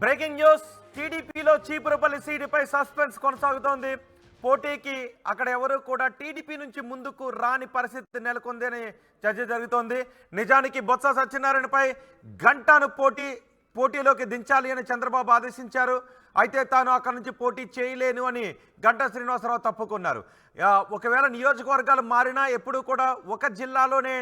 Breaking news. టీడీపీలో Cheepurupalli సీటుపై suspense కొనసాగుతోంది. పోటీకి అక్కడ ఎవరు కూడా టీడీపీ నుంచి ముందుకు రాని పరిస్థితి నెలకొంది అని చర్చ జరుగుతోంది. నిజానికి బొత్స సత్యనారాయణపై గంటను పోటీ పోటీలోకి దించాలి అని చంద్రబాబు ఆదేశించారు. అయితే తాను అక్కడి నుంచి పోటీ చేయలేను అని గంటా శ్రీనివాసరావు తప్పుకున్నారు. ఒకవేళ నియోజకవర్గాలు మారినా ఎప్పుడూ కూడా ఒక జిల్లాలోనే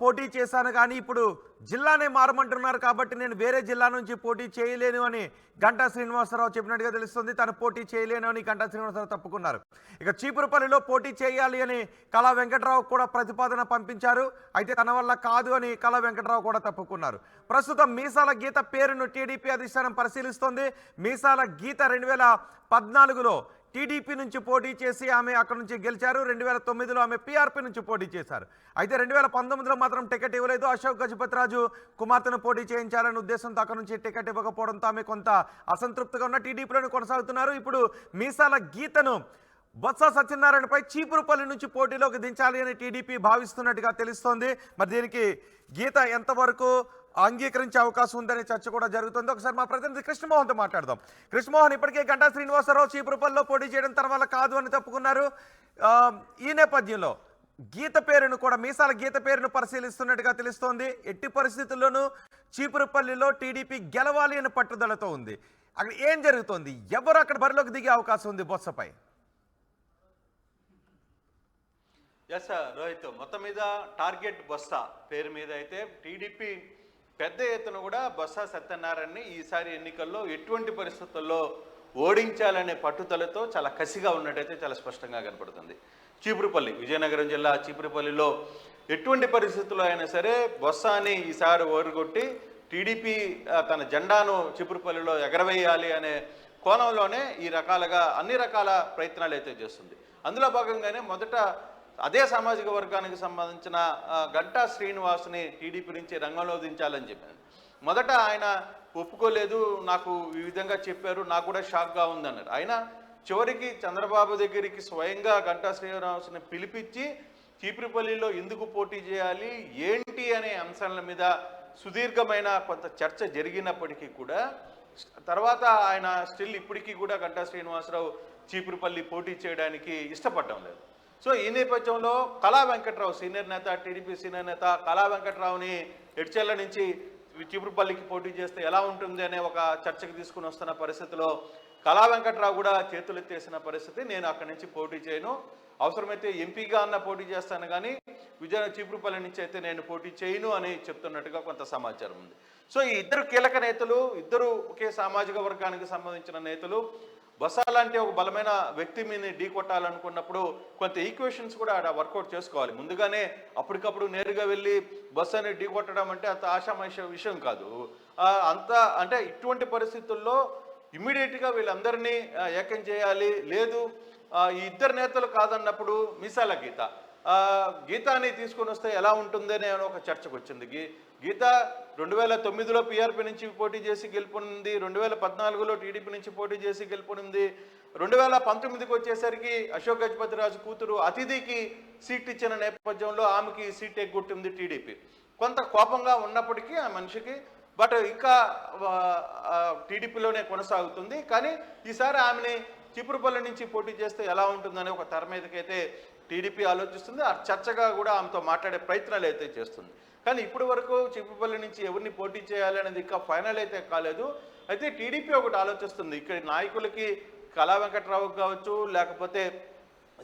పోటీ చేశాను కానీ ఇప్పుడు జిల్లానే మారమంటున్నారు కాబట్టి నేను వేరే జిల్లా నుంచి పోటీ చేయలేను అని గంటా శ్రీనివాసరావు చెప్పినట్టుగా తెలుస్తుంది. తను పోటీ చేయలేను అని గంటా శ్రీనివాసరావు తప్పుకున్నారు. ఇక చీపురుపల్లిలో పోటీ చేయాలి అని కళా వెంకట్రావు కూడా ప్రతిపాదన పంపించారు. అయితే తన వల్ల కాదు అని కళా వెంకట్రావు కూడా తప్పుకున్నారు. ప్రస్తుతం మీసాల గీత పేరును టీడీపీ అధిష్టానం పరిశీలిస్తోంది. మీసాల గీత రెండు వేల పద్నాలుగులో టీడీపీ నుంచి పోటీ చేసి ఆమె అక్కడ నుంచి గెలిచారు. రెండు వేల తొమ్మిదిలో ఆమె పీఆర్పీ నుంచి పోటీ చేశారు. అయితే రెండు వేల పంతొమ్మిదిలో మాత్రం టికెట్ ఇవ్వలేదు. అశోక్ గజపతిరాజు కుమార్తెను పోటీ చేయించాలనే ఉద్దేశంతో అక్కడ నుంచి టికెట్ ఇవ్వకపోవడంతో ఆమె కొంత అసంతృప్తిగా ఉన్న టీడీపీలోనే కొనసాగుతున్నారు. ఇప్పుడు మీసాల గీతను బొత్స సత్యనారాయణపై చీపురుపల్లి నుంచి పోటీలోకి దించాలి అని టీడీపీ భావిస్తున్నట్టుగా తెలుస్తోంది. మరి దీనికి గీత ఎంతవరకు అంగీకరించే అవకాశం ఉందనే చర్చ కూడా జరుగుతుంది. ఒకసారి మా ప్రతినిధి కృష్ణమోహన్తో మాట్లాడదాం. కృష్ణమోహన్ ఇప్పటికే గంటా శ్రీనివాసరావు చీపురుపల్లిలో పోటీ చేయడం తన వల్ల కాదు అని తప్పుకున్నారు. ఈ నేపథ్యంలో గీత పేరును కూడా మీసాల గీత పేరును పరిశీలిస్తున్నట్టుగా తెలుస్తోంది. ఎట్టి పరిస్థితుల్లోనూ చీపురుపల్లిలో టీడీపీ గెలవాలి అనే పట్టుదలతో ఉంది. అక్కడ ఏం జరుగుతోంది? ఎవరు అక్కడ బరిలోకి దిగే అవకాశం ఉంది బొత్సపై. ఎస్ సార్ రోహిత్ మొత్తం మీద టార్గెట్ బొత్స. పేరు మీద అయితే టీడీపీ పెద్ద ఎత్తున కూడా బొత్స సత్యనారాయణని ఈసారి ఎన్నికల్లో ఎటువంటి పరిస్థితుల్లో ఓడించాలనే పట్టుదలతో చాలా కసిగా ఉన్నట్టయితే చాలా స్పష్టంగా కనపడుతుంది. చీపురుపల్లి విజయనగరం జిల్లా చీపురుపల్లిలో ఎటువంటి పరిస్థితుల్లో అయినా సరే బొత్సాని ఈసారి ఓడగొట్టి టీడీపీ తన జెండాను చీపురుపల్లిలో ఎగరవేయాలి అనే కోణంలోనే ఈ రకాలుగా అన్ని రకాల ప్రయత్నాలు అయితే చేస్తుంది. అందులో భాగంగానే మొదట అదే సామాజిక వర్గానికి సంబంధించిన గంటా శ్రీనివాస్ని టీడీపీ నుంచి రంగంలో దించాలని చెప్పాను. మొదట ఆయన ఒప్పుకోలేదు నాకు ఈ విధంగా చెప్పారు నాకు కూడా షాక్గా ఉందన్నారు. ఆయన చివరికి చంద్రబాబు దగ్గరికి స్వయంగా గంటా శ్రీనివాస్ని పిలిపించి చీపురుపల్లిలో ఎందుకు పోటీ చేయాలి ఏంటి అనే అంశాల మీద సుదీర్ఘమైన కొంత చర్చ జరిగినప్పటికీ కూడా తర్వాత ఆయన స్టిల్ ఇప్పటికీ కూడా గంటా శ్రీనివాసరావు చీపురుపల్లి పోటీ చేయడానికి ఇష్టపడడం లేదు. సో ఈ నేపథ్యంలో కళా వెంకట్రావు సీనియర్ నేత టీడీపీ సీనియర్ నేత కళా వెంకట్రావుని ఎడ్చెల్ల నుంచి చీపురుపల్లికి పోటీ చేస్తే ఎలా ఉంటుంది అనే ఒక చర్చకు తీసుకుని వస్తున్న పరిస్థితిలో కళా వెంకట్రావు కూడా చేతులెత్తేసిన పరిస్థితి. నేను అక్కడి నుంచి పోటీ చేయను. అవసరమైతే ఎంపీగా అన్న పోటీ చేస్తాను కానీ విజయ చీపురుపల్లి నుంచి అయితే నేను పోటీ చేయను అని చెప్తున్నట్టుగా కొంత సమాచారం ఉంది. సో ఈ ఇద్దరు కీలక నేతలు ఇద్దరు ఒకే సామాజిక వర్గానికి సంబంధించిన నేతలు బసా లాంటి ఒక బలమైన వ్యక్తి మీద ఢీ కొట్టాలనుకున్నప్పుడు కొంత ఈక్వేషన్స్ కూడా ఆడ వర్కౌట్ చేసుకోవాలి. ముందుగానే అప్పటికప్పుడు నేరుగా వెళ్ళి బస్సు అనేది ఢీ కొట్టడం అంటే అంత ఆశామాష విషయం కాదు. అంత అంటే ఇటువంటి పరిస్థితుల్లో ఇమ్మీడియట్గా వీళ్ళందరినీ ఏకం చేయాలి. లేదు ఈ ఇద్దరు నేతలు కాదన్నప్పుడు మిసాల గీత. గీతాని తీసుకొని వస్తే ఎలా ఉంటుంది అనే ఒక చర్చకు వచ్చింది. గీ గీత రెండు వేల తొమ్మిదిలో పీఆర్పీ నుంచి పోటీ చేసి గెలుపొంది రెండు వేల పద్నాలుగులో టీడీపీ నుంచి పోటీ చేసి గెలుపొంది రెండు వేల పంతొమ్మిదికి వచ్చేసరికి అశోక్ గజపతిరాజు కూతురు అతిథికి సీట్ ఇచ్చిన నేపథ్యంలో ఆమెకి సీట్ ఎగ్గొట్టింది టీడీపీ కొంత కోపంగా ఉన్నప్పటికీ ఆ మనిషికి బట్ ఇంకా టీడీపీలోనే కొనసాగుతుంది. కానీ ఈసారి ఆమెని చిపురుపల్లి నుంచి పోటీ చేస్తే ఎలా ఉంటుందనే ఒక తెర మీదకైతే టీడీపీ ఆలోచిస్తుంది. ఆ చర్చగా కూడా ఆమెతో మాట్లాడే ప్రయత్నాలు అయితే చేస్తుంది. కానీ ఇప్పటి వరకు చిపురుపల్లి నుంచి ఎవరిని పోటీ చేయాలి అనేది ఇంకా ఫైనల్ అయితే కాలేదు. అయితే టీడీపీ ఒకటి ఆలోచిస్తుంది. ఇక్కడ నాయకులకి కళా వెంకట్రావుకి కావచ్చు లేకపోతే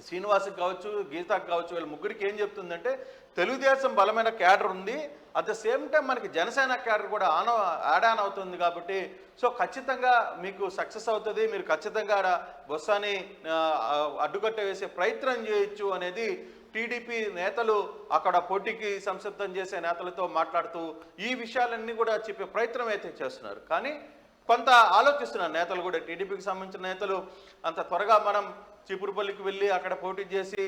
శ్రీనివాస్కి కావచ్చు గీతాకి కావచ్చు వీళ్ళ ముగ్గురికి ఏం చెప్తుందంటే తెలుగుదేశం బలమైన క్యాడర్ ఉంది అట్ ద సేమ్ టైం మనకి జనసేన క్యాడర్ కూడా ఆన్ యాడ్ ఆన్ అవుతుంది కాబట్టి సో ఖచ్చితంగా మీకు సక్సెస్ అవుతుంది మీరు ఖచ్చితంగా బొత్సాని బొస్సాని అడ్డుకట్ట వేసే ప్రయత్నం చేయొచ్చు అనేది టీడీపీ నేతలు అక్కడ పోటీకి సంసిద్ధం చేసే నేతలతో మాట్లాడుతూ ఈ విషయాలన్నీ కూడా చెప్పే ప్రయత్నం అయితే చేస్తున్నారు. కానీ కొంత ఆలోచిస్తున్నారు నేతలు కూడా టీడీపీకి సంబంధించిన నేతలు అంత త్వరగా మనం చీపురుపల్లికి వెళ్ళి అక్కడ పోటీ చేసి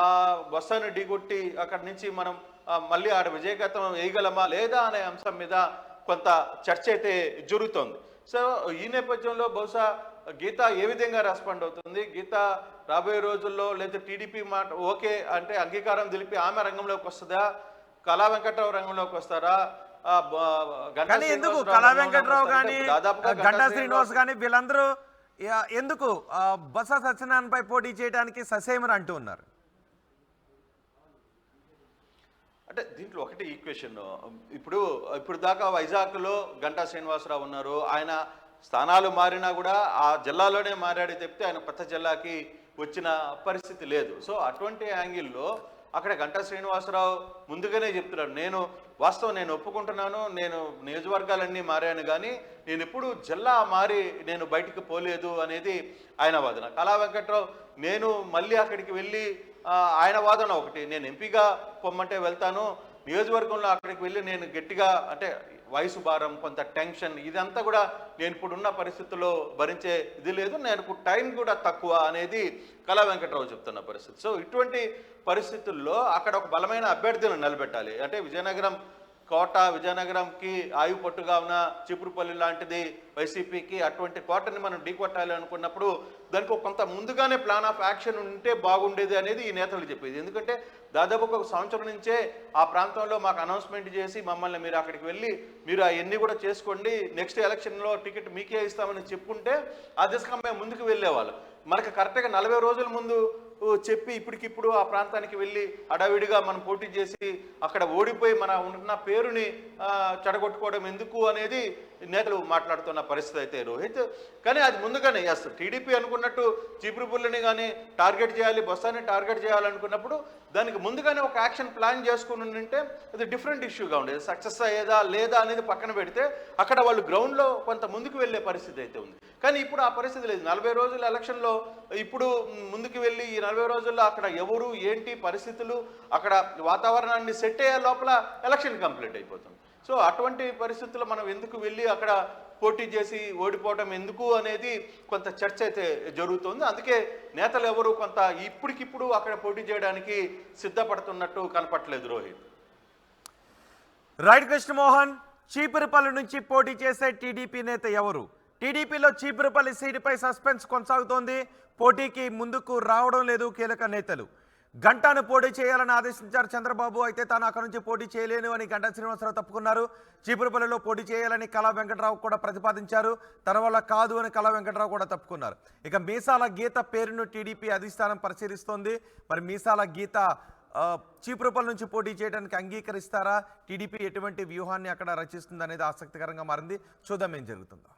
ఆ బస్సాను ఢీకొట్టి అక్కడ నుంచి మనం మళ్ళీ ఆడ విజయగతం వేయగలమా లేదా అనే అంశం మీద కొంత చర్చ అయితే జరుగుతోంది. సో ఈ నేపథ్యంలో బహుశా గీత ఏ విధంగా రెస్పాండ్ అవుతుంది? గీత రాబోయే రోజుల్లో లేదా టీడీపీ మాట ఓకే అంటే అంగీకారం తెలిపి ఆమె రంగంలోకి వస్తుందా? కళా వెంకట్రావు రంగంలోకి వస్తారా? కానీ ఎందుకు? కళా వెంకట్రావు కానీ గంటా శ్రీనివాస్ కానీ వీళ్ళందరూ ఎందుకు? ఆ, బొత్స సత్యనారాయణపై పోటీ చేయడానికి ససేమర్ అంటూ ఉన్నారు. అంటే దీంట్లో ఒకటి ఈక్వేషన్ ఇప్పుడు ఇప్పుడు దాకా వైజాగ్లో గంటా శ్రీనివాసరావు ఉన్నారు. ఆయన స్థానాలు మారినా కూడా ఆ జిల్లాలోనే మారాడు చెప్తే ఆయన కొత్త జిల్లాకి వచ్చిన పరిస్థితి లేదు. సో అటువంటి యాంగిల్లో అక్కడ గంటా శ్రీనివాసరావు ముందుగానే చెప్తున్నాడు నేను వాస్తవం నేను ఒప్పుకుంటున్నాను నేను నియోజకవర్గాలన్నీ మారాను కానీ నేను ఎప్పుడు జిల్లా మారి నేను బయటికి పోలేదు అనేది ఆయన వాదన. కళా వెంకట్రావు నేను మళ్ళీ అక్కడికి వెళ్ళి ఆయన వాదన ఒకటి. నేను ఎంపీగా పొమ్మంటే వెళ్తాను నియోజకవర్గంలో అక్కడికి వెళ్ళి నేను గట్టిగా అంటే వయసు భారం కొంత టెన్షన్ ఇదంతా కూడా నేను ఇప్పుడున్న పరిస్థితుల్లో భరించే ఇది లేదు. నేను టైం కూడా తక్కువ అనేది కళా వెంకట్రావు చెప్తున్న పరిస్థితి. సో ఇటువంటి పరిస్థితుల్లో అక్కడ ఒక బలమైన అభ్యర్థులను నిలబెట్టాలి. అంటే విజయనగరం కోట విజయనగరంకి ఆయువు పట్టుగా ఉన్న చిపురుపల్లి లాంటిది వైసీపీకి అటువంటి కోటని మనం ఢీకొట్టాలి అనుకున్నప్పుడు దానికి ఒక కొంత ముందుగానే ప్లాన్ ఆఫ్ యాక్షన్ ఉంటే బాగుండేది అనేది ఈ నేతలు చెప్పేది. ఎందుకంటే దాదాపు ఒక సంవత్సరం నుంచే ఆ ప్రాంతంలో మాకు అనౌన్స్మెంట్ చేసి మమ్మల్ని మీరు అక్కడికి వెళ్ళి మీరు అవన్నీ కూడా చేసుకోండి నెక్స్ట్ ఎలక్షన్లో టికెట్ మీకే ఇస్తామని చెప్పుకుంటే ఆ దిశగా మేము ముందుకు వెళ్ళేవాళ్ళం. మనకు కరెక్ట్గా నలభై రోజుల ముందు చెప్పి ఇప్పటికిప్పుడు ఆ ప్రాంతానికి వెళ్ళి అడావిడిగా మనం పోటీ చేసి అక్కడ ఓడిపోయి మన ఉన్న పేరుని చెడగొట్టుకోవడం ఎందుకు అనేది నేతలు మాట్లాడుతున్న పరిస్థితి అయితే రోహిత్ కానీ అది ముందుగానే ఎస్ టీడీపీ అనుకున్నట్టు చీపురుపుల్లని కానీ టార్గెట్ చేయాలి బొత్సాని టార్గెట్ చేయాలనుకున్నప్పుడు దానికి ముందుగానే ఒక యాక్షన్ ప్లాన్ చేసుకుని ఉంటే అది డిఫరెంట్ ఇష్యూగా ఉండేది. సక్సెస్ అయ్యేదా లేదా అనేది పక్కన పెడితే అక్కడ వాళ్ళు గ్రౌండ్లో కొంత ముందుకు వెళ్ళే పరిస్థితి అయితే ఉంది. కానీ ఇప్పుడు ఆ పరిస్థితి లేదు. నలభై రోజుల ఎలక్షన్లో ఇప్పుడు ముందుకు వెళ్ళి ఈ నలభై రోజుల్లో అక్కడ ఎవరు ఏంటి పరిస్థితులు అక్కడ వాతావరణాన్ని సెట్ అయ్యే లోపల ఎలక్షన్ కంప్లీట్ అయిపోతుంది. సో అటువంటి పరిస్థితుల్లో మనం ఎందుకు వెళ్ళి అక్కడ పోటీ చేసి ఓడిపోవడం ఎందుకు అనేది కొంత చర్చ అయితే జరుగుతుంది. అందుకే నేతలు ఎవరు కొంత ఇప్పటికిప్పుడు అక్కడ పోటీ చేయడానికి సిద్ధపడుతున్నట్టు కనపట్లేదు రోహిత్. రైట్ కృష్ణమోహన్ చీపురుపల్లి నుంచి పోటీ చేసే టీడీపీ నేత ఎవరు? టీడీపీలో చీపురుపల్లి సీటుపై సస్పెన్స్ కొనసాగుతోంది. పోటీకి ముందుకు రావడం లేదు కీలక నేతలు. గంటాను పోటీ చేయాలని ఆదేశించారు చంద్రబాబు. అయితే తాను అక్కడి నుంచి పోటీ చేయలేను అని గంటా శ్రీనివాసరావు తప్పుకున్నారు. చీపురుపల్లిలో పోటీ చేయాలని కళా వెంకటరావు కూడా ప్రతిపాదించారు. తన వల్ల కాదు అని కళా వెంకటరావు కూడా తప్పుకున్నారు. ఇక మీసాల గీత పేరును టీడీపీ అధిష్టానం పరిశీలిస్తోంది. మరి మీసాల గీత చీపురుపల్లి నుంచి పోటీ చేయడానికి అంగీకరిస్తారా? టీడీపీ ఎటువంటి వ్యూహాన్ని అక్కడ రచిస్తుంది అనేది ఆసక్తికరంగా మారింది. చూద్దాం ఏం జరుగుతుందో.